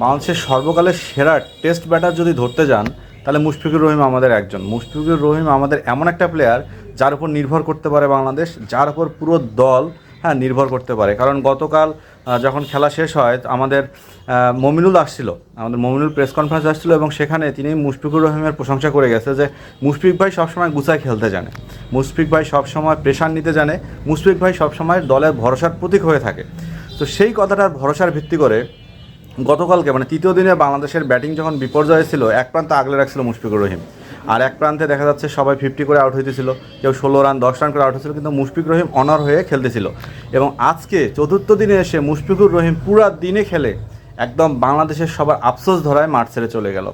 বাংলাদেশের সর্বকালের সেরা টেস্ট ব্যাটার যদি ধরতে যান, তাহলে মুশফিকুর রহিম আমাদের একজন। মুশফিকুর রহিম আমাদের এমন একটা প্লেয়ার যার উপর নির্ভর করতে পারে বাংলাদেশ, যার উপর পুরো দল হ্যাঁ নির্ভর করতে পারে। কারণ গতকাল যখন খেলা শেষ হয়, আমাদের মমিনুল আসছিল, আমাদের মমিনুল প্রেস কনফারেন্স আসছিল এবং সেখানে তিনি মুশফিকুর রহিমের প্রশংসা করে গেছে যে, মুশফিক ভাই সবসময় গুছায় খেলতে জানে। মুশফিক ভাই সবসময় প্রেশার নিতে জানে। মুশফিক ভাই সবসময় দলের ভরসার প্রতীক হয়ে থাকে। তো সেই কথাটার ভরসার ভিত্তি করে গতকালকে মানে তৃতীয় দিনে বাংলাদেশের ব্যাটিং যখন বিপর্যয় ছিল, এক প্রান্তে আগলে রাখছিল মুশফিকুর রহিম। আর এক প্রান্তে দেখা যাচ্ছে সবাই ফিফটি করে আউট হইতেছিল, কেউ ষোলো রান দশ রান করে আউট হয়েছিল কিন্তু মুশফিক রহিম অনার হয়ে খেলতেছিল। এবং আজকে চতুর্থ দিনে এসে মুশফিকুর রহিম পুরা দিনে খেলে একদম বাংলাদেশের সবার আফসোস ধরায় মাঠ ছেড়ে চলে গেল।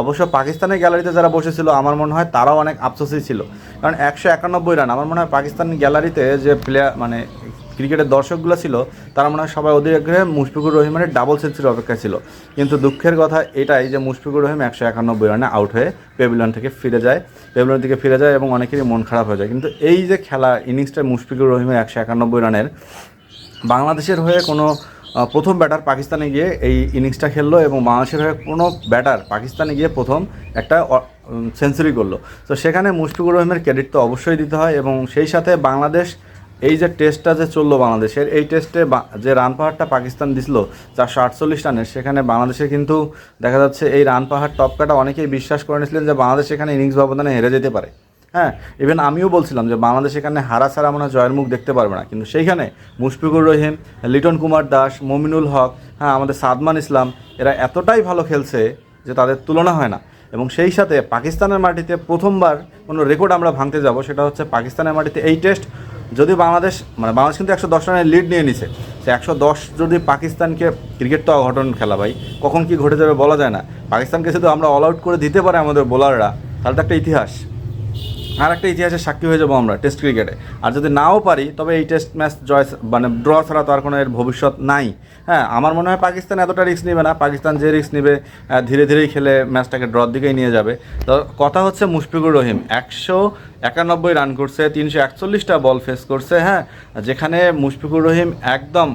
অবশ্য পাকিস্তানের গ্যালারিতে যারা বসেছিল, আমার মনে হয় তারাও অনেক আফসোসই ছিল। কারণ একশো একানব্বই রান আমার মনে হয় পাকিস্তান গ্যালারিতে যে প্লেয়ার মানে ক্রিকেটের দর্শকগুলো ছিল, তারা মনে হয় সবাই ওদের আগ্রহে মুশফিকুর রহিমের ডাবল সেঞ্চুরির অপেক্ষা ছিল। কিন্তু দুঃখের কথা এটাই যে মুশফিকুর রহিম একশো একানব্বই রানে আউট হয়ে পেভিলিয়ন থেকে ফিরে যায় পেভিলিয়ন থেকে ফিরে যায় এবং অনেকেরই মন খারাপ হয়ে যায়। কিন্তু এই যে খেলা ইনিংসটা মুশফিকুর রহিমের একশো একানব্বই রানের, বাংলাদেশের হয়ে কোনো প্রথম ব্যাটার পাকিস্তানে গিয়ে এই ইনিংসটা খেললো এবং বাংলাদেশের হয়ে কোনো ব্যাটার পাকিস্তানে গিয়ে প্রথম একটা সেঞ্চুরি করল। তো সেখানে মুশফিকুর রহিমের ক্রেডিট তো অবশ্যই দিতে হয় এবং সেই সাথে বাংলাদেশ এই যে টেস্টটা যে চলল বাংলাদেশের, এই টেস্টে যে রান পাহাড়টা পাকিস্তান দিছিল, চারশো আটচল্লিশ রানের, সেখানে বাংলাদেশে কিন্তু দেখা যাচ্ছে এই রান পাহাড় টপকাটা অনেকেই বিশ্বাস করে নিয়েছিলেন যে বাংলাদেশ এখানে ইনিংস ব্যবধানে হেরে যেতে পারে। হ্যাঁ ইভেন আমিও বলছিলাম যে বাংলাদেশ এখানে হারা ছাড়া মনে জয়ের মুখ দেখতে পারবে না। কিন্তু সেইখানে মুশফিকুর রহিম, লিটন কুমার দাস, মমিনুল হক হ্যাঁ আমাদের সাদমান ইসলাম, এরা এতটাই ভালো খেলছে যে তাদের তুলনা হয় না। এবং সেই সাথে পাকিস্তানের মাটিতে প্রথমবার কোনো রেকর্ড আমরা ভাঙতে যাব, সেটা হচ্ছে পাকিস্তানের মাটিতে এই টেস্ট যদি বাংলাদেশ মানে বাংলাদেশ কিন্তু একশো দশ রানের লিড নিয়ে নিছে। সে একশো দশ যদি পাকিস্তানকে ক্রিকেট তো অঘটন খেলা ভাই, কখন কি ঘটে যাবে বলা যায় না। পাকিস্তানকে শুধু আমরা অল আউট করে দিতে পারে আমাদের বোলাররা তাহলে তো একটা ইতিহাস। আর একটা ইতিহাসের সাক্ষী হয়ে যাব আমরা টেস্ট ক্রিকেটে আর যদি নাও পারি, তবে এই টেস্ট ম্যাচ জয় মানে ড্র ছাড়া তো আর কোনো এর ভবিষ্যৎ নাই। হ্যাঁ আমার মনে হয় পাকিস্তান এতটা রিস্ক নেবে না, পাকিস্তান যে রিস্ক নেবে ধীরে ধীরেই খেলে ম্যাচটাকে ড্রর দিকেই নিয়ে যাবে। তো কথা হচ্ছে মুশফিকুর রহিম, একশো একানব্বই রান করছে, তিনশো একচল্লিশটা বল ফেস করছে হ্যাঁ যেখানে মুশফিকুর রহিম একদম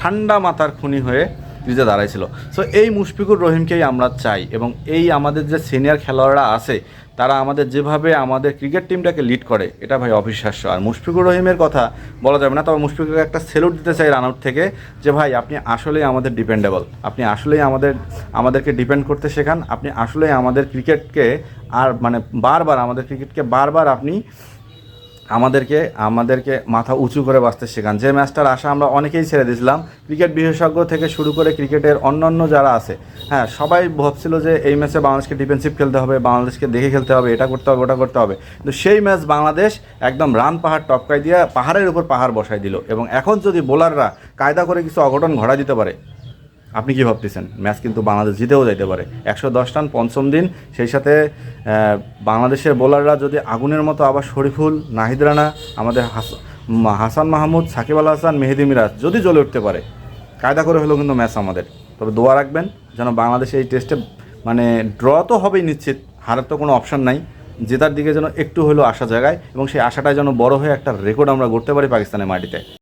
ঠান্ডা মাথার খুনি হয়ে ক্রিজে দাঁড়াইছিল। সো এই মুশফিকুর রহিমকেই আমরা চাই এবং এই আমাদের যে সিনিয়র খেলোয়াড়রা আছে, তারা আমাদের যেভাবে আমাদের ক্রিকেট টিমটাকে লিড করে, এটা ভাই অবিশ্বাস্য। আর মুশফিকুর রহিমের কথা বলা যাবে না, তবে মুশফিকুরকে একটা সেলুট দিতে চাই রান আউট থেকে যে, ভাই, আপনি আসলেই আমাদের ডিপেন্ডেবল আপনি আসলেই আমাদের, আমাদেরকে ডিপেন্ড করতে শেখান। আপনি আসলেই আমাদের ক্রিকেটকে আর মানে বারবার আমাদের ক্রিকেটকে বারবার আপনি আমাদেরকে আমাদেরকে মাথা উঁচু করে বাঁচতে শেখান। যে ম্যাচটার আশা আমরা অনেকেই ছেড়ে দিয়েছিলাম, ক্রিকেট বিশেষজ্ঞ থেকে শুরু করে ক্রিকেটের অন্যান্য যারা আছে হ্যাঁ সবাই ভাবছিল যে এই ম্যাচে বাংলাদেশকে ডিফেন্সিভ খেলতে হবে, বাংলাদেশকে দেখে খেলতে হবে, এটা করতে হবে, ওটা করতে হবে। কিন্তু সেই ম্যাচ বাংলাদেশ একদম রান পাহাড় টপকাই দিয়ে পাহাড়ের উপর পাহাড় বসাই দিল। এবং এখন যদি বোলাররা কায়দা করে কিছু অঘটন ঘটা দিতে পারে আপনি কি ভাবতেছেন? ম্যাচ কিন্তু বাংলাদেশ জিতেও যাইতে পারে। একশো দশ রান পঞ্চম দিন, সেই সাথে বাংলাদেশের বোলাররা যদি আগুনের মতো আবার শরীফুল, নাহিদ রানা, আমাদের হাস- হাসান মাহমুদ, সাকিব আল হাসান, মেহেদি মিরাজ যদি জ্বলে উঠতে পারে, কায়দা করে হলেও কিন্তু ম্যাচ আমাদের। তবে দোয়া রাখবেন যেন বাংলাদেশ এই টেস্টে মানে ড্র তো হবেই নিশ্চিত, হারার তো কোনো অপশন নাই। জেতার দিকে যেন একটু হলেও আশা জায়গায় এবং সেই আশাটাই যেন বড় হয়ে একটা রেকর্ড আমরা করতে পারি পাকিস্তানের মাটিতে।